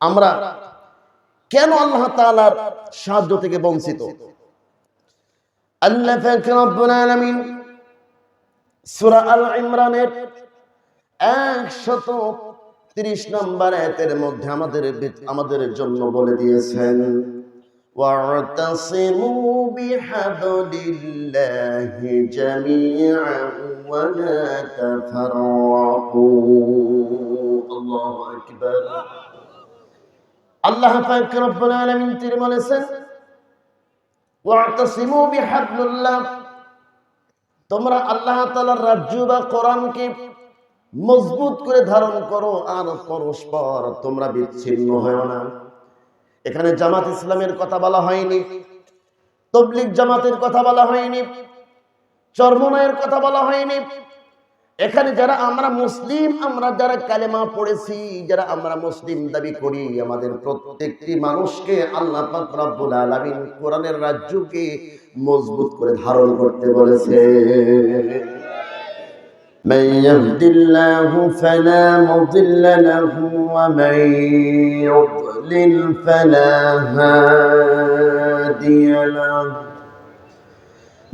আমরা কেন আল্লাহ তাআলার সাহায্য থেকে বঞ্চিত আল্লাহ পাক রব্বুল আলামিন সূরা আল ইমরানের 130 নম্বর আয়াতের মধ্যে আমাদের আমাদের জন্য বলে দিয়েছেন واعتصموا بحبل الله جميعا ولا تفرقوا الله أكبر আল্লাহ পাক রব্বুল আলামিন তিনি বলেছেন, ওয়াতাসিমু বিহাবলিল্লাহ। তোমরা আল্লাহ তাআলার রাজ্য বা কোরআনকে মজবুত করে ধারণ করো আর পরস্পর তোমরা বিচ্ছিন্ন হয় না। এখানে জামাত ইসলামের কথা বলা হয়নি, তবলিগ জামাতের কথা বলা হয়নি, চরমনায়ের কথা বলা হয়নি এখানে যারা আমরা মুসলিম আমরা যারা কালেমা পড়েছি যারা আমরা মুসলিম দাবি করি আমাদের প্রত্যেকটি মানুষকে আল্লাহ পাক রব্বুল আলামিন কোরআনের রাজ্যকে মজবুত করে ধারণ করতে বলেছে من يهد الله فلا مضل له ومن يضلل فلا هادي له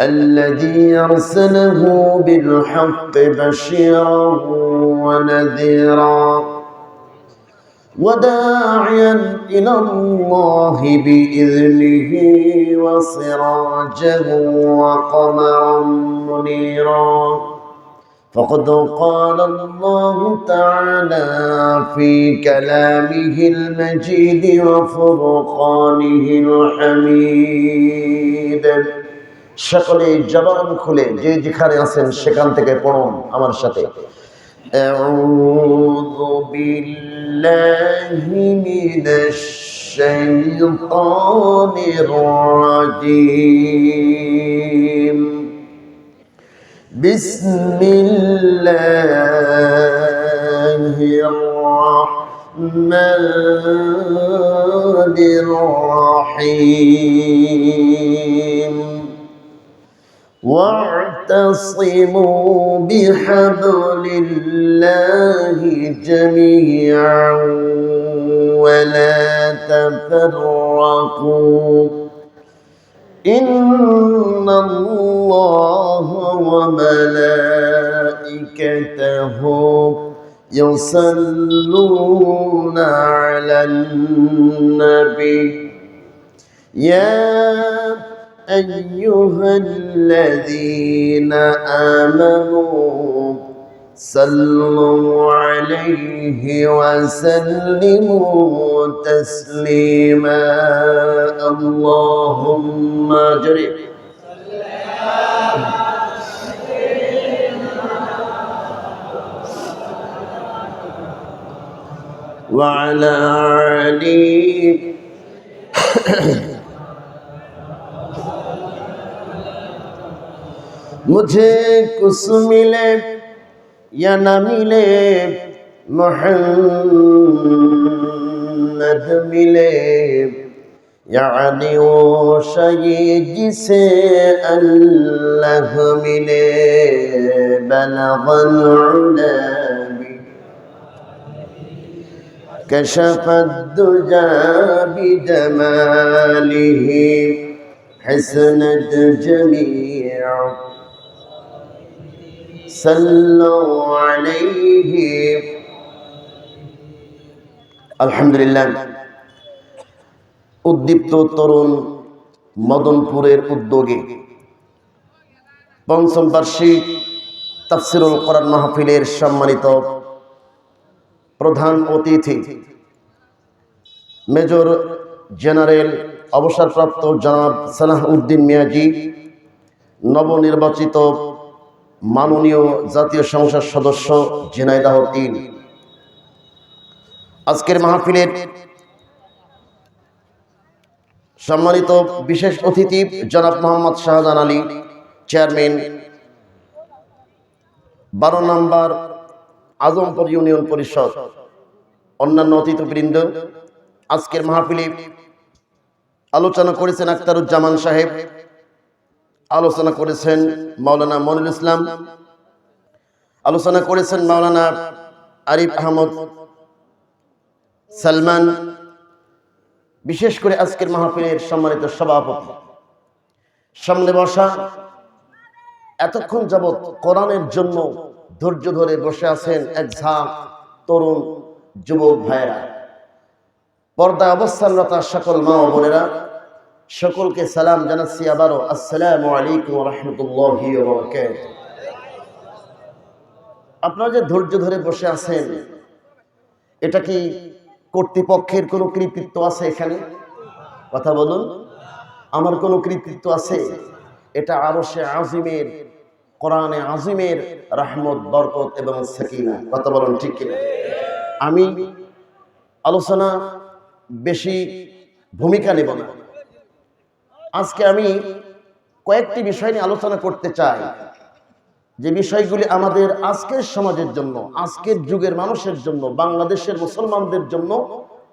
الذي أرسله بالحق بشيرا ونذيرا وداعيا إلى الله بإذنه وسراجا وقمرا منيرا. فقد قال الله تعالى في كلامه المجيد وفرقانه الحميد. সকলে জবান খুলে যে যেখানে আছেন সেখান থেকে পড়ুন আমার সাথে أعوذ بالله من الشيطان الرجيم بسم الله الرحمن الرحيم واعتصموا بحبل الله جميعا ولا تفرقوا. إن الله وملائكته يصلون على النبي. يا أيها الذين آمنوا صلوا عليه وسلموا تسليما. اللهم اجرب وعلى علي मुझे कुछ मिले या न मिले मोहम्मद मिले यानी वो शहीद जिसे अल्लाह मिले बलगल उलमी كشف الدجى بجماله حسنت جميع صلوا عليه আলহামদুলিল্লাহ উদ্দীপ্ত তরুণ মদনপুরের উদ্যোগে পঞ্চম বার্ষিক তাফসিরুল কোরআন মাহফিলের সম্মানিত প্রধান অতিথি মেজর জেনারেল অবসরপ্রাপ্ত জনাব সালাহ উদ্দিন মিয়াজি নবনির্বাচিত মাননীয় জাতীয় সংসদ সদস্য ঝিনাইদহ তিন। আজকের মাহফিলের সম্মানিত বিশেষ অতিথি জনাব মোহাম্মদ শাহজাহান আলী, চেয়ারম্যান, বারো নম্বর আজমপুর ইউনিয়ন পরিষদ অন্যান্য অতিথিবৃন্দ, আজকের মাহফিলে আলোচনা করেছেন আক্তারুজ্জামান সাহেব আলোচনা করেছেন মাওলানা মনুল ইসলাম। আলোচনা করেছেন মাওলানা আরিফ আহমদ সালমান। বিশেষ করে আজকের মাহফিলের সম্মানিত সভাপতি। সামনে বসা, এতক্ষণ যাবৎ কোরআনের জন্য ধৈর্য ধরে বসে আছেন এক ঝাঁক তরুণ যুবক ভাইয়েরা। পর্দা অবস্থানরত সকল মা বোনেরা সকলকে সালাম জানাচ্ছি আবারও। আসসালামু আলাইকুম রহমতুল্লাহি আপনারা যে ধৈর্য ধরে বসে আছেন, এটা কি কর্তৃপক্ষের কোনো কৃতিত্ব আছে এখানে? কথা বলুন। আমার কোনো কৃতিত্ব আছে? এটা আরও সে আজিমের, কোরআনে আজিমের রাহমত, বরকত এবং সাকিনা। কথা বলুন ঠিক কিনা? আমি আলোচনা বেশি ভূমিকা নেব না। আজকে আমি কয়েকটি বিষয় নিয়ে আলোচনা করতে চাই। যে বিষয়গুলি আমাদের আজকের সমাজের জন্য, আজকের যুগের মানুষের জন্য, বাংলাদেশের মুসলমানদের জন্য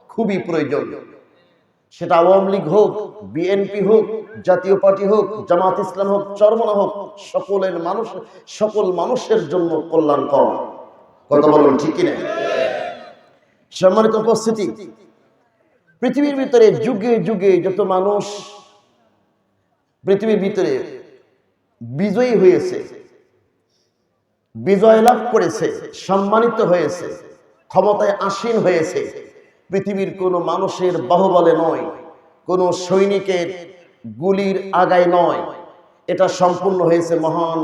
খুবই প্রয়োজন। সেটা আওয়ামী লীগ হোক, বিএনপি হোক, জাতীয় পার্টি হোক, জামাত ইসলাম হোক, চরমনা হোক, সকলের মানুষ, সকল মানুষের জন্য কল্যাণকর। কথা বলুন ঠিক কিনা? সম্মানিত উপস্থিতি, পৃথিবীর ভিতরে যুগে যুগে যত মানুষ পৃথিবীর ভিতরে বিজয়ী হয়েছে, বিজয় লাভ করেছে, সম্মানিত হয়েছে, ক্ষমতায় আসীন হয়েছে। পৃথিবীর কোনো মানুষের বাহুবলে নয়, কোনো সৈনিকের গুলির আগায় নয়। এটা সম্পূর্ণ হয়েছে মহান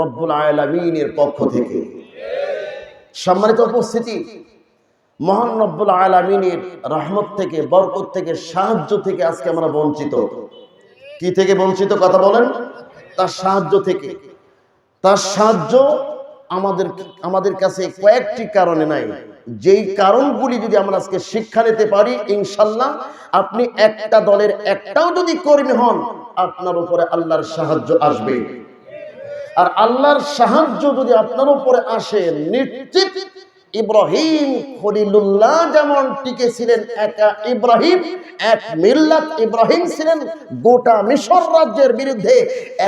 রব্বুল আয়ালামিনের পক্ষ থেকে। সম্মানিত উপস্থিতি, মহান রব্বুল আয়ালামিনের রহমত থেকে, বরকত থেকে, সাহায্য থেকে আজকে আমরা বঞ্চিত। কি থেকে বঞ্চিত কথা বলেন? তার সাহায্য থেকে। তার সাহায্য আমাদের আমাদের কাছে কয়েকটি কারণে নাই। যেই কারণগুলি যদি আমরা আজকে শিক্ষা নিতে পারি, ইনশাল্লাহ আপনি একটা দলের একটাও যদি কর্মী হন, আপনার উপরে আল্লাহর সাহায্য আসবে। আর আল্লাহর সাহায্য যদি আপনার উপরে আসে, নিশ্চিত ইব্রাহিম খলিলুল্লাহ যেমন টিকে ছিলেন একা ইব্রাহিম, এক মিল্লাত ইব্রাহিম ছিলেন। গোটা মিশর রাজ্যের বিরুদ্ধে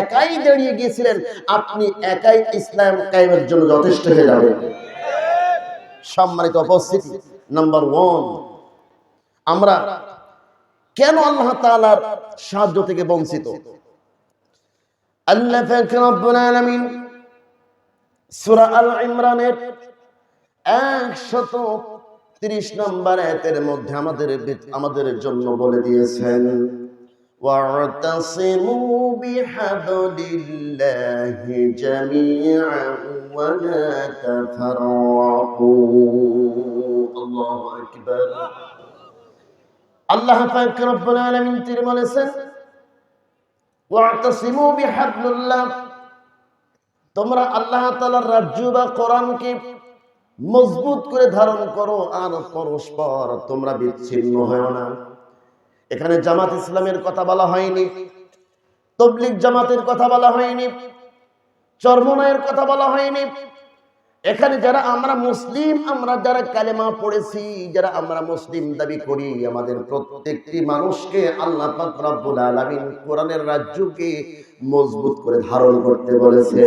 একাই দাঁড়িয়ে গিয়েছিলেন। আপনি একাই ইসলাম কায়েমের জন্য যথেষ্ট হয়ে যাবেন। সম্মানিত উপস্থিতি নাম্বার ওয়ান আমরা কেন আল্লাহ তাআলার সাহায্য থেকে বঞ্চিত? আল্লাহ রব্বুল আলামিন সূরা আল ইমরানের একশত তিরিশ নম্বর আয়াতের মধ্যে আমাদের আমাদের জন্য বলে দিয়েছেন واعتصموا بحبل الله جميعا ولا تفرقوا الله أكبر আল্লাহ পাক রব্বুল আলামিন তিনি বলেছেন ওয়াতাসিমু বিহাবলিল্লাহ তোমরা আল্লাহ তাআলার রাজ্য বা কোরআনকে মজবুত করে ধারণ করো আর পরস্পর তোমরা বিচ্ছিন্ন হয় না। এখানে জামাত ইসলামের কথা বলা হয়নি তবলিক জামাতের কথা বলা হয়নি, চর্মনায়ের কথা বলা হয়নি। এখানে যারা আমরা মুসলিম, আমরা যারা কালেমা পড়েছি, যারা আমরা মুসলিম দাবি করি, আমাদের প্রত্যেকটি মানুষকে আল্লাহ কোরআনের রাজ্যকে মজবুত করে ধারণ করতে বলেছে।